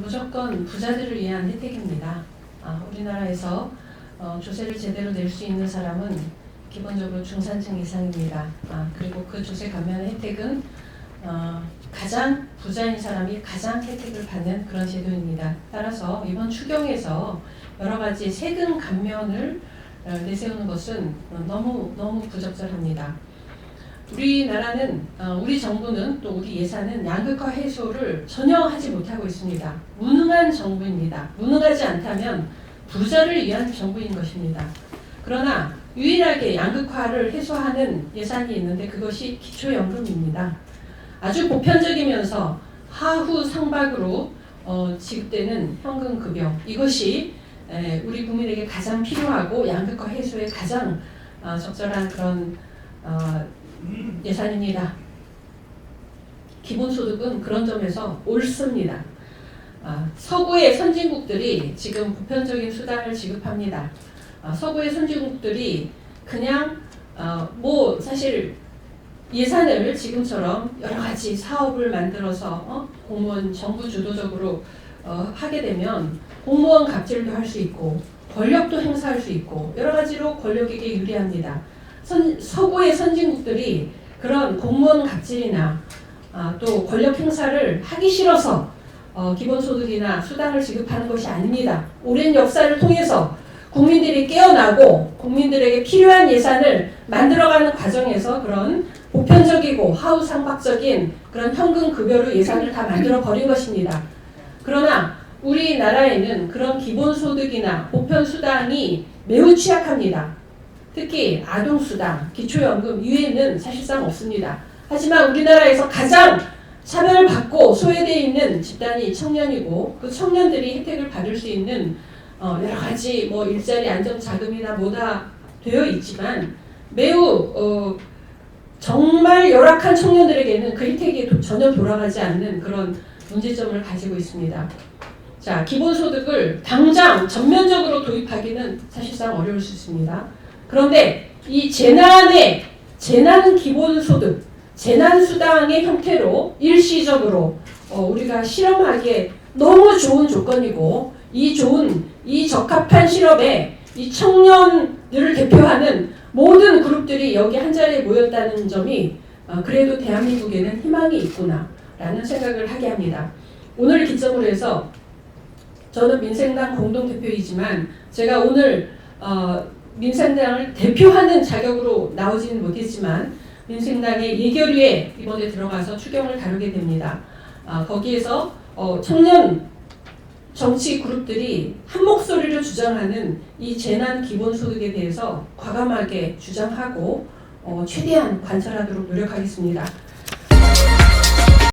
무조건 부자들을 위한 혜택입니다. 아, 우리나라에서 어, 조세를 제대로 낼 수 있는 사람은 기본적으로 중산층 이상입니다. 아, 그리고 그 조세 감면 혜택은 어, 가장 부자인 사람이 가장 혜택을 받는 그런 제도입니다. 따라서 이번 추경에서 여러 가지 세금 감면을 어, 내세우는 것은 너무 너무 부적절합니다. 우리나라는 어, 우리 정부는 또 우리 예산은 양극화 해소를 전혀 하지 못하고 있습니다. 무능한 정부입니다. 무능하지 않다면 부자를 위한 정부인 것입니다. 그러나 유일하게 양극화를 해소하는 예산이 있는데 그것이 기초연금입니다. 아주 보편적이면서 하후 상박으로 어, 지급되는 현금 급여 이것이 에, 우리 국민에게 가장 필요하고 양극화 해소에 가장 어, 적절한 그런 어, 예산입니다. 기본소득은 그런 점에서 옳습니다. 아, 서구의 선진국들이 지금 보편적인 수당을 지급합니다. 아, 서구의 선진국들이 그냥 어, 뭐 사실 예산을 지금처럼 여러 가지 사업을 만들어서 어? 공무원 정부 주도적으로 어, 하게 되면 공무원 갑질도 할 수 있고 권력도 행사할 수 있고 여러 가지로 권력에게 유리합니다. 선, 서구의 선진국들이 그런 공무원 갑질이나 아, 또 권력 행사를 하기 싫어서 어, 기본소득이나 수당을 지급하는 것이 아닙니다. 오랜 역사를 통해서 국민들이 깨어나고 국민들에게 필요한 예산을 만들어가는 과정에서 그런 보편적이고 하우상박적인 그런 현금 급여로 예산을 다 만들어 버린 것입니다. 그러나 우리나라에는 그런 기본소득이나 보편수당이 매우 취약합니다. 특히 아동수당, 기초연금 이외에는 사실상 없습니다. 하지만 우리나라에서 가장 차별받고 소외되어 있는 집단이 청년이고 그 청년들이 혜택을 받을 수 있는 어, 여러 가지 뭐 일자리 안정 자금이나 뭐다 되어 있지만 매우 어, 정말 열악한 청년들에게는 그 혜택이 도- 전혀 돌아가지 않는 그런 문제점을 가지고 있습니다. 자, 기본소득을 당장 전면적으로 도입하기는 사실상 어려울 수 있습니다. 그런데 이 재난의 재난 기본소득, 재난 수당의 형태로 일시적으로 어, 우리가 실험하기에 너무 좋은 조건이고 이 좋은 이 적합한 실험에 이 청년들을 대표하는 모든 그룹들이 여기 한 자리에 모였다는 점이 어, 그래도 대한민국에는 희망이 있구나라는 생각을 하게 합니다. 오늘 기점으로 해서 저는 민생당 공동대표이지만 제가 오늘 어, 민생당을 대표하는 자격으로 나오지는 못했지만 민생당의 예결위에 이번에 들어가서 추경을 다루게 됩니다. 아, 거기에서 어, 청년 정치 그룹들이 한 목소리로 주장하는 이 재난 기본소득에 대해서 과감하게 주장하고 어, 최대한 관철하도록 노력하겠습니다.